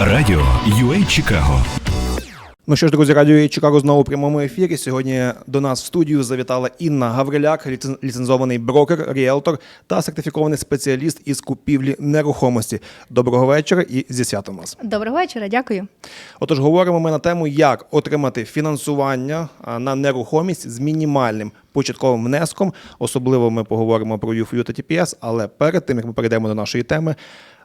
Радіо UA Чикаго Ну що ж, друзі, радіо Чикаго знову у прямому ефірі. Сьогодні до нас в студію завітала Інна Гавриляк, ліцен- ліцензований брокер, ріелтор та сертифікований спеціаліст із купівлі нерухомості. Доброго вечора і зі святом вас. Доброго вечора, дякую. Отож, говоримо ми на тему, як отримати фінансування на нерухомість з мінімальним початковим внеском. Особливо ми поговоримо про UFU та TPS, але перед тим як ми перейдемо до нашої теми.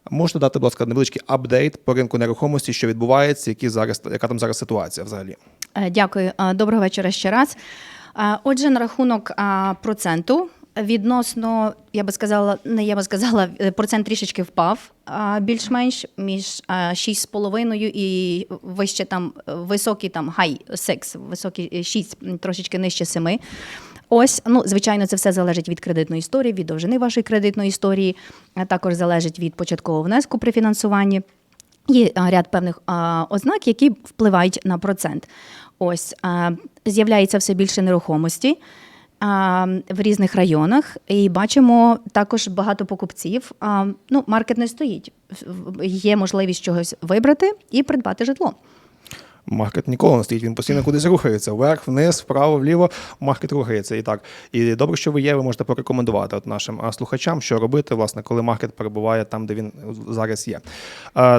Можете дати, будь ласка, невеличкий апдейт по ринку нерухомості, що відбувається, які зараз, яка там зараз ситуація взагалі? Е, Дякую. Е, Доброго вечора ще раз. Е, Отже, на рахунок проценту. Відносно, я би сказала, не я би сказала, процент трішечки впав більш-менш між а, 6,5 і вище там високий там high 6, високий 6, трошечки нижче 7. Ось, ну, звичайно, це все залежить від кредитної історії, від довжини вашої кредитної історії, а також залежить від початкового внеску при фінансуванні. Є ряд певних а, ознак, які впливають на процент. Ось а, з'являється все більше нерухомості а, в різних районах, і бачимо також багато покупців. А, ну, маркет не стоїть. Є можливість чогось вибрати і придбати житло. Маркет ніколи не стоїть, він постійно кудись рухається. Вверх, вниз, вправо, вліво. Маркет рухається і так. І добре, що ви є, ви можете порекомендувати от нашим слухачам, що робити, власне, коли маркет перебуває там, де він зараз є.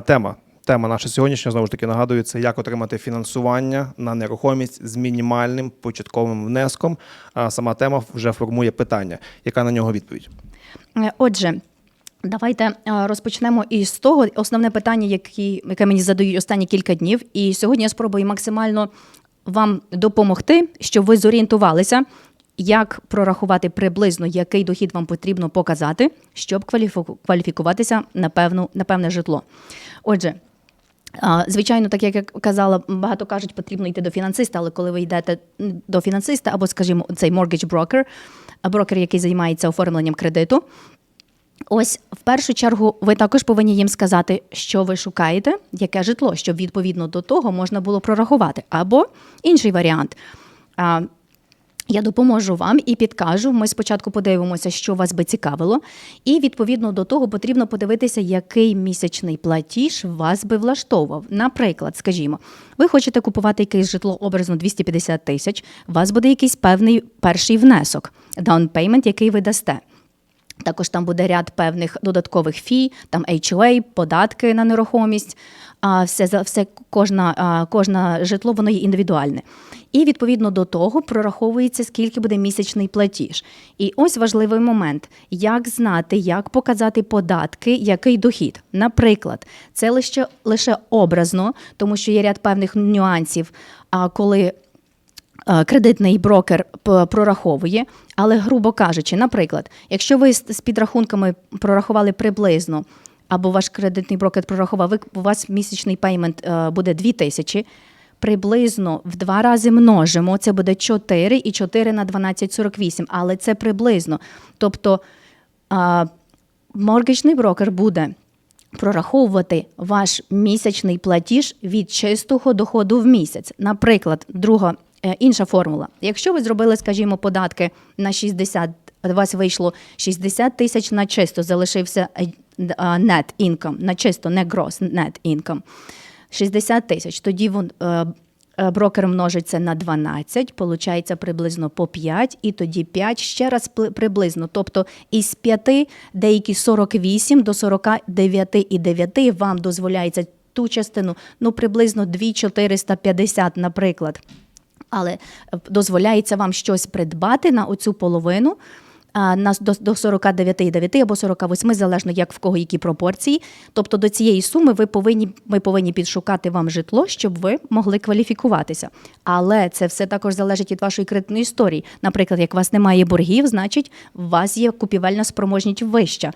Тема. Тема наша сьогоднішня знову ж таки нагадую, це як отримати фінансування на нерухомість з мінімальним початковим внеском. А сама тема вже формує питання, яка на нього відповідь. Е, Отже, давайте е, розпочнемо із того основне питання, які, яке мені задають останні кілька днів. І сьогодні я спробую максимально вам допомогти, щоб ви зорієнтувалися, як прорахувати приблизно, який дохід вам потрібно показати, щоб кваліфікуватися на, певну, на певне житло. Отже, Звичайно, так як я казала, багато кажуть, потрібно йти до фінансиста, але коли ви йдете до фінансиста або, скажімо, цей mortgage broker, брокер, який займається оформленням кредиту, ось в першу чергу ви також повинні їм сказати, що ви шукаєте, яке житло, щоб відповідно до того можна було прорахувати. Або інший варіант. Я допоможу вам і підкажу. Ми спочатку подивимося, що вас би цікавило, і відповідно до того потрібно подивитися, який місячний платіж вас би влаштовував. Наприклад, скажімо, ви хочете купувати якесь житло образно 250 тисяч, у вас буде якийсь певний перший внесок, payment, який ви дасте. Також там буде ряд певних додаткових фі, там HOA, податки на нерухомість. А все за все, кожна, а, кожна житло воно є індивідуальне. І відповідно до того прораховується, скільки буде місячний платіж. І ось важливий момент: як знати, як показати податки, який дохід. Наприклад, це лише лише образно, тому що є ряд певних нюансів, а коли кредитний брокер прораховує, але, грубо кажучи, наприклад, якщо ви з підрахунками прорахували приблизно, або ваш кредитний брокер прорахував, у вас місячний пеймент е, буде 2 тисячі, приблизно в два рази множимо, це буде 4 і 4 на 12,48, але це приблизно. Тобто а, моргічний брокер буде прораховувати ваш місячний платіж від чистого доходу в місяць. Наприклад, друга е, інша формула. Якщо ви зробили, скажімо, податки на 60, у вас вийшло 60 тисяч на чисто, залишився е, net income, на чисто, не gross, net income. 60 тисяч. Тоді вон, е, е, брокер множиться на 12, получається приблизно по 5, і тоді 5 ще раз приблизно. Тобто із 5 деякі 48 до 49,9 вам дозволяється ту частину, ну приблизно 2,450, наприклад. Але е, дозволяється вам щось придбати на оцю половину. на до, до 49,9 або 48, залежно як в кого які пропорції. Тобто до цієї суми ви повинні, ми повинні підшукати вам житло, щоб ви могли кваліфікуватися. Але це все також залежить від вашої кредитної історії. Наприклад, як у вас немає боргів, значить у вас є купівельна спроможність вища.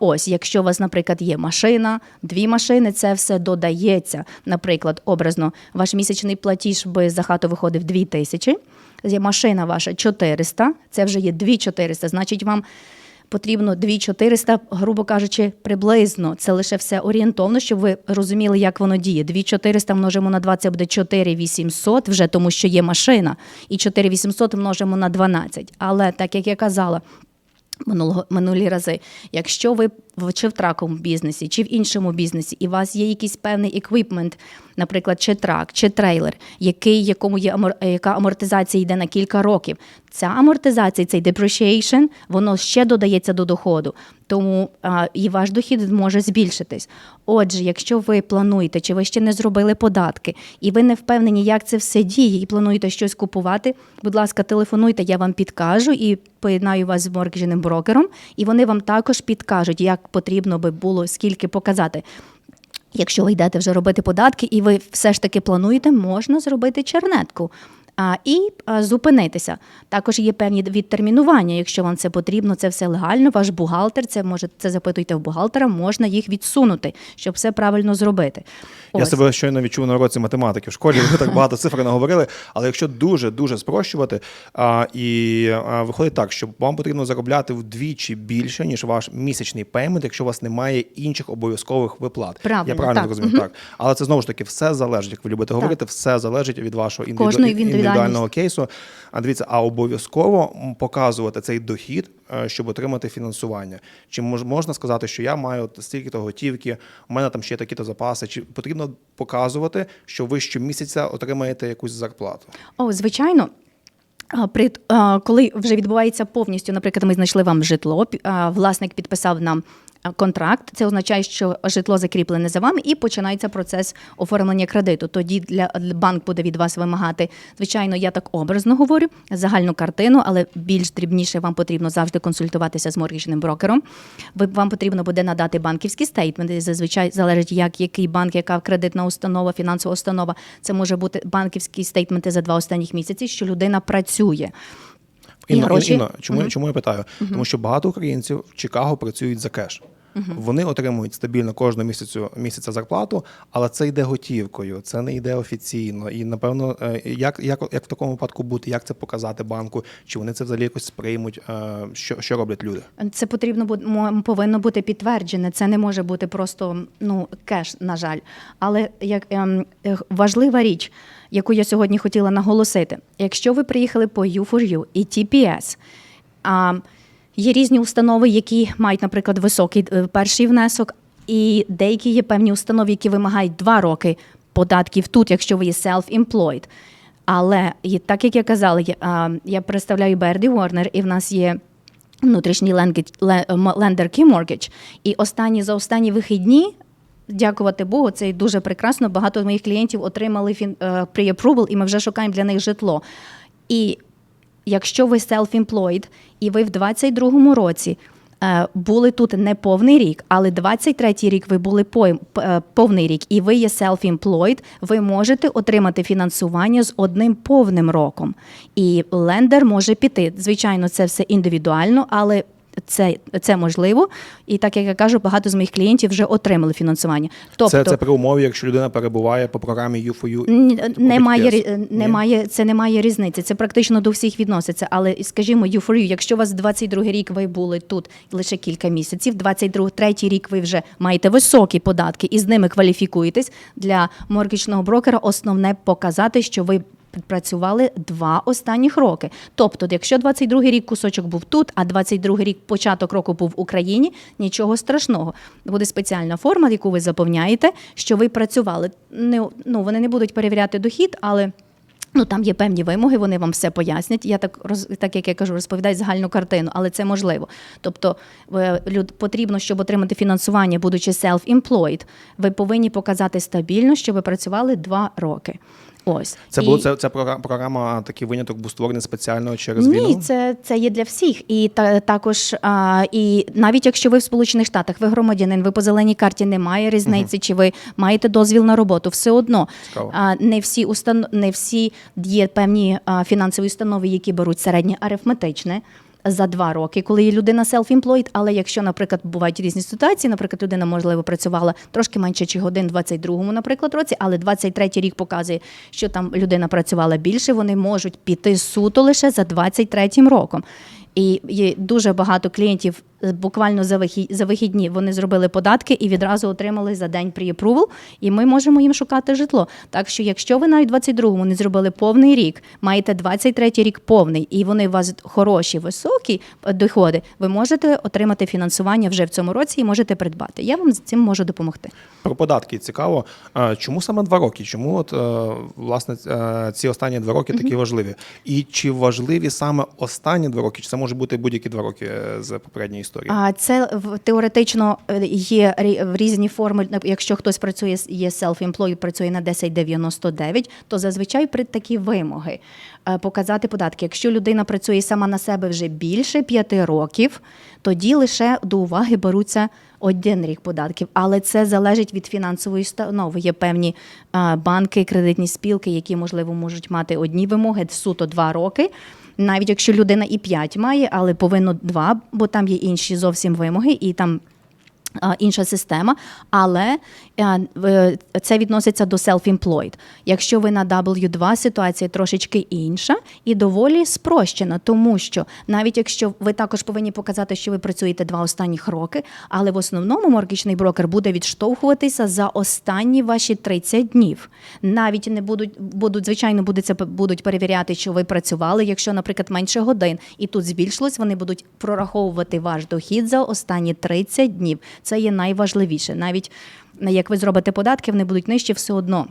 Ось, якщо у вас, наприклад, є машина, дві машини, це все додається. Наприклад, образно, ваш місячний платіж би за хату виходив 2 тисячі, машина ваша 400, це вже є 2400, значить вам потрібно 2400, грубо кажучи, приблизно. Це лише все орієнтовно, щоб ви розуміли, як воно діє. 2400 множимо на 2, це буде 4800, вже тому що є машина, і 4800 множимо на 12. Але так як я казала, минулого минулі рази. Якщо ви чи в траковому бізнесі, чи в іншому бізнесі, і у вас є якийсь певний еквіпмент, наприклад, чи трак, чи трейлер, який, якому є амор, яка амортизація йде на кілька років. Ця амортизація, цей depreciation, воно ще додається до доходу. Тому а, і ваш дохід може збільшитись. Отже, якщо ви плануєте, чи ви ще не зробили податки, і ви не впевнені, як це все діє, і плануєте щось купувати, будь ласка, телефонуйте, я вам підкажу і поєднаю вас з моргіжним брокером, і вони вам також підкажуть, як потрібно би було скільки показати. Якщо ви йдете вже робити податки, і ви все ж таки плануєте, можна зробити чернетку. І зупинитися. Також є певні відтермінування. Якщо вам це потрібно, це все легально. Ваш бухгалтер, це може це запитуйте в бухгалтера, можна їх відсунути, щоб все правильно зробити. Я себе щойно відчув на уроці математики в школі. Ви так багато цифр наговорили. Але якщо дуже дуже спрощувати, а, і а, виходить так, що вам потрібно заробляти вдвічі більше ніж ваш місячний пеймент, якщо у вас немає інших обов'язкових виплат. Правильно, Я правильно так. розумію, так. Але це знову ж таки все залежить, як ви любите говорити, все залежить від вашого індивіду... Індивідуального кейсу. А дивіться, а обов'язково показувати цей дохід, е, щоб отримати фінансування. Чи мож, можна сказати, що я маю стільки-то готівки, у мене там ще такі-то запаси? Чи потрібно показувати, що ви щомісяця отримаєте якусь зарплату? О, звичайно. При коли вже відбувається повністю, наприклад, ми знайшли вам житло, власник підписав нам контракт. Це означає, що житло закріплене за вами, і починається процес оформлення кредиту. Тоді для банк буде від вас вимагати. Звичайно, я так образно говорю загальну картину, але більш дрібніше вам потрібно завжди консультуватися з моргічним брокером. Вам потрібно буде надати банківські стейтменти. Зазвичай залежить, як який банк, яка кредитна установа, фінансова установа. Це може бути банківські стейтменти за два останніх місяці, що людина працює. І Інно, гроші? Інно, чому, чому я питаю? Тому що багато українців в Чикаго працюють за кеш. Вони отримують стабільно кожного місяцю місяця зарплату, але це йде готівкою, це не йде офіційно. І напевно, е, як, як, як в такому випадку бути, як це показати банку, чи вони це взагалі якось сприймуть, е, що, що роблять люди? Це потрібно повинно бути підтверджене. Це не може бути просто ну кеш, на жаль. Але як ем, важлива річ, яку я сьогодні хотіла наголосити, якщо ви приїхали по U4U і TPS, а, є різні установи, які мають, наприклад, високий е, перший внесок, і деякі є певні установи, які вимагають два роки податків тут, якщо ви є self-employed. Але так як я казала, я, я представляю Берді Warner, і в нас є внутрішній лендер Mortgage. І останні за останні вихідні. Дякувати Богу, це дуже прекрасно. Багато моїх клієнтів отримали фін, е, pre-approval, і ми вже шукаємо для них житло. І якщо ви self-employed, і ви в 22-му році е, були тут не повний рік, але 23-й рік ви були по е, повний рік, і ви є self-employed, ви можете отримати фінансування з одним повним роком. І лендер може піти. Звичайно, це все індивідуально, але це, це можливо. І так як я кажу, багато з моїх клієнтів вже отримали фінансування. Тобто, це, це при умові, якщо людина перебуває по програмі U4U. Типу Немає, BTS. рі- Ні? немає, це немає різниці. Це практично до всіх відноситься. Але скажімо, U4U, якщо у вас 22 рік ви були тут лише кілька місяців, 22 третій рік ви вже маєте високі податки і з ними кваліфікуєтесь для моргічного брокера. Основне показати, що ви. Працювали два останніх роки. Тобто, якщо 22-й рік кусочок був тут, а 22-й рік початок року був в Україні, нічого страшного. Буде спеціальна форма, яку ви заповняєте, що ви працювали. Не, ну, вони не будуть перевіряти дохід, але. Ну, там є певні вимоги, вони вам все пояснять. Я так роз, так як я кажу, розповідають загальну картину, але це можливо. Тобто, люд, потрібно, щоб отримати фінансування, будучи self-employed, ви повинні показати стабільно, що ви працювали два роки. Ось Це І- було це, це програ- програма, такий виняток був створений спеціально через війну. ні, це, це є для всіх. І та, також, а, і навіть якщо ви в Сполучених Штатах, ви громадянин, ви по зеленій карті немає різниці, чи ви маєте дозвіл на роботу, все одно Цікаво. а, не всі установ, не всі є певні а, фінансові установи, які беруть середнє арифметичне. За два роки, коли є людина self-employed, але якщо, наприклад, бувають різні ситуації, наприклад, людина можливо працювала трошки менше чи годин в 22-му, наприклад, році, але 23-й рік показує, що там людина працювала більше, вони можуть піти суто лише за 23-м роком. І є дуже багато клієнтів Буквально за вихід, за вихідні вони зробили податки і відразу отримали за день pre-approval, і ми можемо їм шукати житло. Так що, якщо ви навіть 22-му не зробили повний рік, маєте 23-й рік повний, і вони у вас хороші, високі е, доходи, ви можете отримати фінансування вже в цьому році і можете придбати. Я вам з цим можу допомогти. Про податки цікаво. Чому саме два роки? Чому от е, власне е, ці останні два роки такі важливі? І чи важливі саме останні два роки? Чи це може бути будь-які два роки з попередньої історії? А це теоретично е, є в різні форми. Якщо хтось працює є self-employed, працює на 1099, то зазвичай при такі вимоги е, показати податки. Якщо людина працює сама на себе вже більше п'яти років, тоді лише до уваги беруться один рік податків, але це залежить від фінансової установи. Є певні банки, кредитні спілки, які можливо можуть мати одні вимоги суто два роки. Навіть якщо людина і п'ять має, але повинно два, бо там є інші зовсім вимоги, і там інша система. Але е, це відноситься до self-employed. Якщо ви на W2, ситуація трошечки інша і доволі спрощена, тому що навіть якщо ви також повинні показати, що ви працюєте два останніх роки, але в основному моргічний брокер буде відштовхуватися за останні ваші 30 днів. Навіть не будуть, будуть звичайно, будуть, це, будуть перевіряти, що ви працювали, якщо, наприклад, менше годин, і тут збільшилось, вони будуть прораховувати ваш дохід за останні 30 днів. Це є найважливіше. Навіть як ви зробите податки, вони будуть нижчі все одно.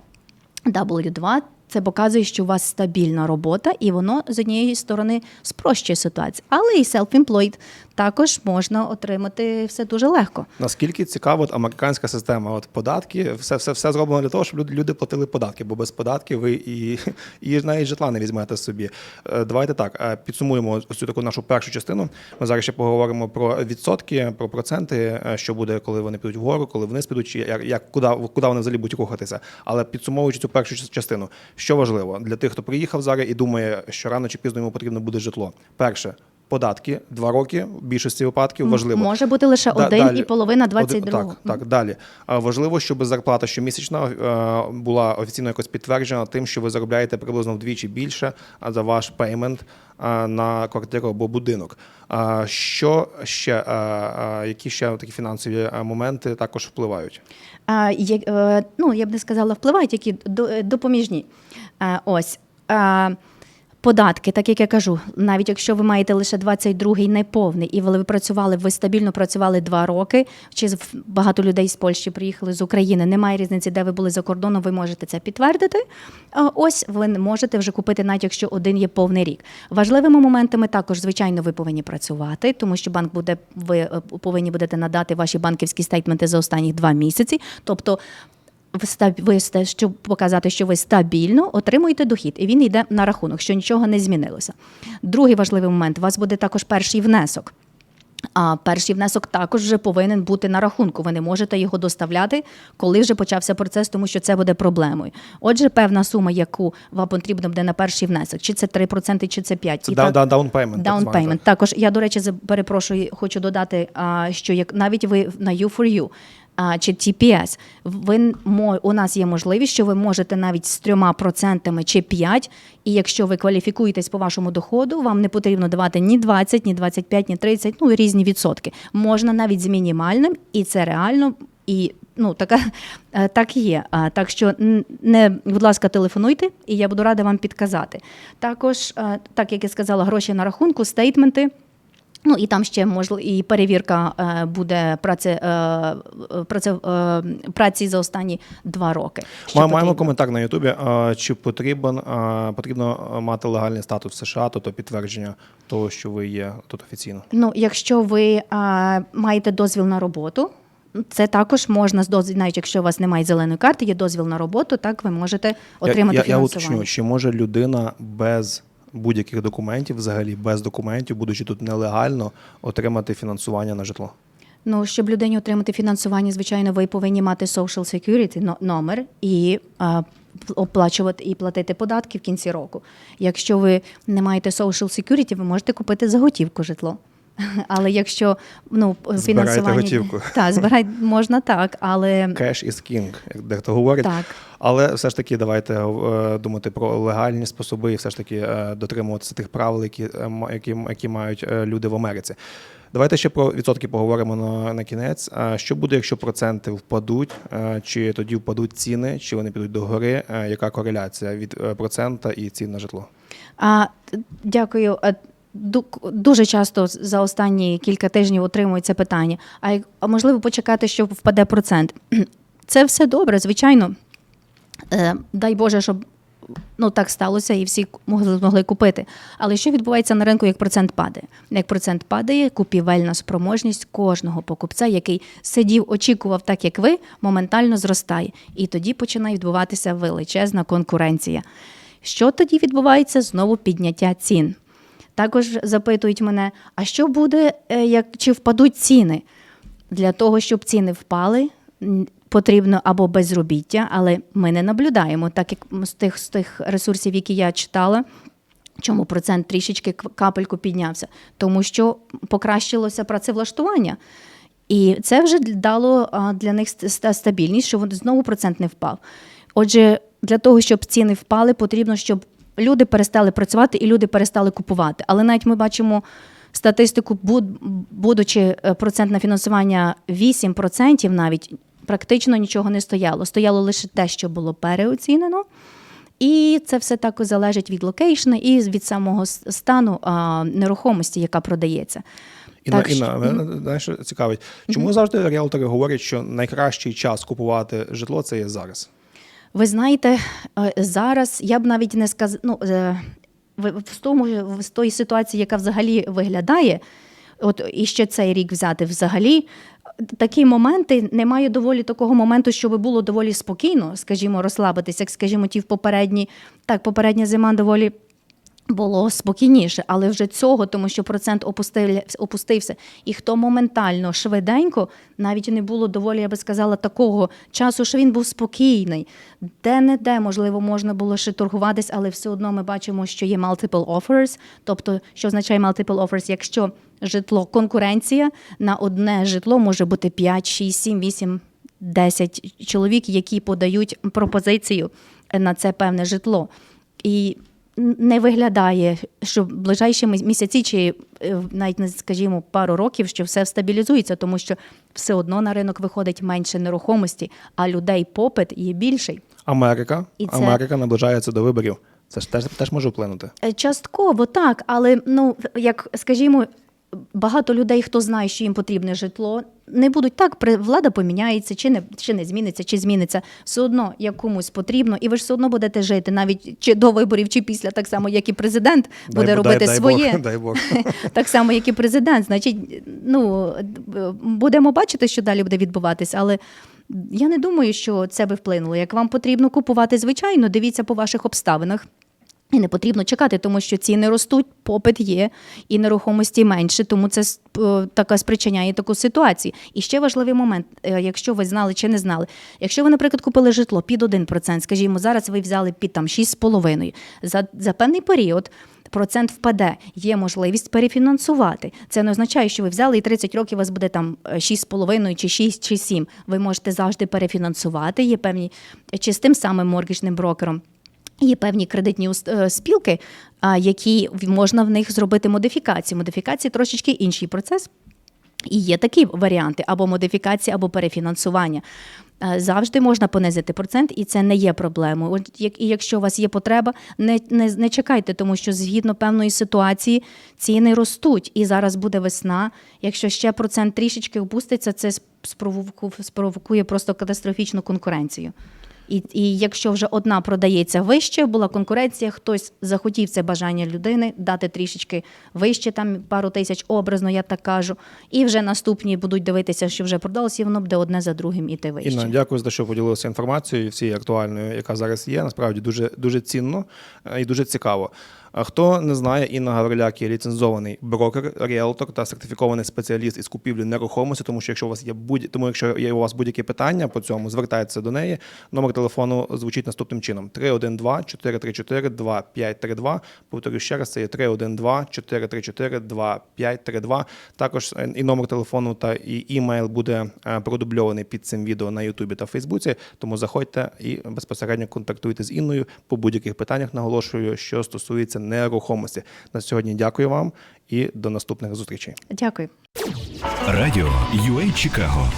W2 це показує, що у вас стабільна робота, і воно з однієї сторони спрощує ситуацію. Але і self-employed також можна отримати все дуже легко. Наскільки цікава американська система? От податки, все, все, все зроблено для того, щоб люди, люди платили податки, бо без податків ви і, і навіть житла не візьмете собі. Е, Давайте так е, підсумуємо ось цю таку нашу першу частину. Ми зараз ще поговоримо про відсотки, про проценти, е, що буде, коли вони підуть вгору, коли вниз підуть, як, як куди, куди вони взагалі будуть рухатися. Але підсумовуючи цю першу частину, що важливо для тих, хто приїхав зараз і думає, що рано чи пізно йому потрібно буде житло. Перше. Податки два роки в більшості випадків важливо. Може бути лише Да- один далі. і половина Один- 22-го. Так, так, далі. Важливо, щоб зарплата щомісячна е, була офіційно якось підтверджена тим, що ви заробляєте приблизно вдвічі більше за ваш пеймент на квартиру або будинок. Що ще, а, а, які ще такі фінансові моменти також впливають? А, е, ну, я б не сказала, впливають, які до- е, допоміжні. А, ось. А, Податки, так як я кажу, навіть якщо ви маєте лише 22-й неповний, і ви працювали, ви стабільно працювали два роки, чи багато людей з Польщі приїхали з України, немає різниці, де ви були за кордоном, ви можете це підтвердити. А Ось ви можете вже купити, навіть якщо один є повний рік. Важливими моментами також, звичайно, ви повинні працювати, тому що банк буде, ви е, повинні будете надати ваші банківські стейтменти за останні два місяці. Тобто ви щоб показати, що ви стабільно отримуєте дохід, і він йде на рахунок, що нічого не змінилося. Другий важливий момент: у вас буде також перший внесок. А перший внесок також вже повинен бути на рахунку. Ви не можете його доставляти, коли вже почався процес, тому що це буде проблемою. Отже, певна сума, яку вам потрібно буде на перший внесок, чи це 3%, чи це 5%. Це І так- down payment, Down званий, payment. так. Також я, до речі, перепрошую, хочу додати, що як навіть ви на U4U а, чи TPS, ви у нас є можливість, що ви можете навіть з трьома процентами чи 5, і якщо ви кваліфікуєтесь по вашому доходу, вам не потрібно давати ні 20, ні 25, ні 30, ну різні відсотки. Можна навіть з мінімальним, і це реально. І ну така е, так є. Так що не, будь ласка, телефонуйте, і я буду рада вам підказати. Також, е, так як я сказала, гроші на рахунку, стейтменти. Ну і там ще можливо і перевірка е, буде праці, е, праці, е, праці за останні два роки. що Ма- Маємо потрібно. коментар на Ютубі. Чи потрібен потрібно мати легальний статус в США, тобто підтвердження того, що ви є тут офіційно? Ну, якщо ви маєте дозвіл на роботу, це також можна з дозвіл, навіть якщо у вас немає зеленої карти, є дозвіл на роботу, так ви можете отримати я, я, я уточню, чи може людина без будь-яких документів, взагалі без документів, будучи тут нелегально, отримати фінансування на житло? Ну, щоб людині отримати фінансування, звичайно, ви повинні мати social security номер і а, оплачувати і платити податки в кінці року. Якщо ви не маєте social security, ви можете купити за готівку житло. Але якщо ну Збирайте фінансування готівку. так, збирай можна так, але Cash is king, як дехто говорить. Так. Але все ж таки давайте е, думати про легальні способи і все ж таки е, дотримуватися тих правил, які, е, які, які мають люди в Америці. Давайте ще про відсотки поговоримо на, на кінець. Що буде, якщо проценти впадуть? Чи тоді впадуть ціни, чи вони підуть догори? Е, Яка кореляція від процента і цін на житло? А, дякую. Дуже часто за останні кілька тижнів отримують це питання. А, можливо почекати, що впаде процент? Це все добре, звичайно. Е, дай Боже, щоб ну, так сталося і всі могли, могли купити. Але що відбувається на ринку, як процент падає? Як процент падає, купівельна спроможність кожного покупця, який сидів, очікував так, як ви, моментально зростає. І тоді починає відбуватися величезна конкуренція. Що тоді відбувається? Знову підняття цін. Також запитують мене: а що буде, е, як чи впадуть ціни? Для того, щоб ціни впали, потрібно або безробіття, але ми не наблюдаємо, так як з тих, з тих ресурсів, які я читала. Чому процент трішечки капельку піднявся? Тому що покращилося працевлаштування. І це вже дало для них стабільність, що знову процент не впав. Отже, для того, щоб ціни впали, потрібно, щоб люди перестали працювати і люди перестали купувати. Але навіть ми бачимо статистику, буд- будучи е, процентне фінансування 8% навіть практично нічого не стояло. Стояло лише те, що було переоцінено. І це все також залежить від локейшну і від самого стану а, нерухомості, яка продається. Інна, Так Інна, мене знаєш, що цікавить, чому завжди ріелтори говорять, що найкращий час купувати житло це є зараз? Ви знаєте, е, зараз я б навіть не сказав, ну, е, в, тому, в тої ситуації, яка взагалі виглядає, от і ще цей рік взяти взагалі. Такі моменти немає доволі такого моменту, щоб було доволі спокійно, скажімо, розслабитися, як скажімо, ті в попередні, так, попередня зима доволі було спокійніше, але вже цього, тому що процент опустився. І хто моментально, швиденько, навіть не було доволі, я би сказала, такого часу, що він був спокійний. Де-не-де, можливо, можна було ще торгуватись, але все одно ми бачимо, що є multiple offers. Тобто, що означає multiple offers? Якщо житло, конкуренція на одне житло може бути 5, 6, 7, 8, 10 чоловік, які подають пропозицію на це певне житло. І не виглядає, що в ближайші мі- місяці чи е, навіть не скажімо пару років, що все стабілізується, тому що все одно на ринок виходить менше нерухомості, а людей попит є більший. Америка, І це- Америка наближається до виборів. Це ж теж, теж може вплинути. Е, Частково так, але ну як скажімо, багато людей, хто знає, що їм потрібне житло, не будуть так. Влада поміняється, чи не чи не зміниться, чи зміниться. Все одно як комусь потрібно, і ви ж все одно будете жити, навіть чи до виборів, чи після, так само, як і президент буде Дай- робити дай, дай своє. Бог, дай Бог. Так само, як і президент. Значить, ну будемо бачити, що далі буде відбуватись, але. Я не думаю, що це би вплинуло. Як вам потрібно купувати, звичайно, дивіться по ваших обставинах. І не потрібно чекати, тому що ціни ростуть, попит є, і нерухомості менше, тому це е, така спричиняє таку ситуацію. І ще важливий момент, е, якщо ви знали чи не знали, якщо ви, наприклад, купили житло під 1%, скажімо, зараз ви взяли під там 6,5%, за, за певний період. Процент впаде, є можливість перефінансувати. Це не означає, що ви взяли і 30 років у вас буде там е, 6,5 чи 6 чи 7. Ви можете завжди перефінансувати. Є певні чи з тим самим моргічним брокером. Є певні кредитні е, спілки, які можна в них зробити модифікації. Модифікації трошечки інший процес. І є такі варіанти: або модифікація, або перефінансування. Е, Завжди можна понизити процент, і це не є проблемою. І якщо у вас є потреба, не, не, не чекайте, тому що згідно певної ситуації ціни ростуть. І зараз буде весна. Якщо ще процент трішечки опуститься, це спровокує просто катастрофічну конкуренцію. І, і якщо вже одна продається вище, була конкуренція, хтось захотів це бажання людини дати трішечки вище, там пару тисяч образно, я так кажу. І вже наступні будуть дивитися, що вже продалося, і воно буде одне за другим іти вище. Інна, дякую за що поділилися інформацією всією актуальною, яка зараз є. Насправді дуже дуже цінно е, і дуже цікаво. А хто не знає, Інна Гавриляк є ліцензований брокер, ріелтор та сертифікований спеціаліст із купівлі нерухомості. Тому що якщо у вас є будь тому, якщо є у вас будь-які питання по цьому, звертайтеся до неї. Номер телефону звучить наступним чином: 312 434 2532. Повторю ще раз, це є 312 434 2532. Також е, і номер телефону та і імейл буде е, продубльований під цим відео на Ютубі та Фейсбуці. Тому заходьте і безпосередньо контактуйте з Інною по будь-яких питаннях. Наголошую, що стосується нерухомості. На сьогодні дякую вам і до наступних зустрічей. Дякую. Радіо UA Чикаго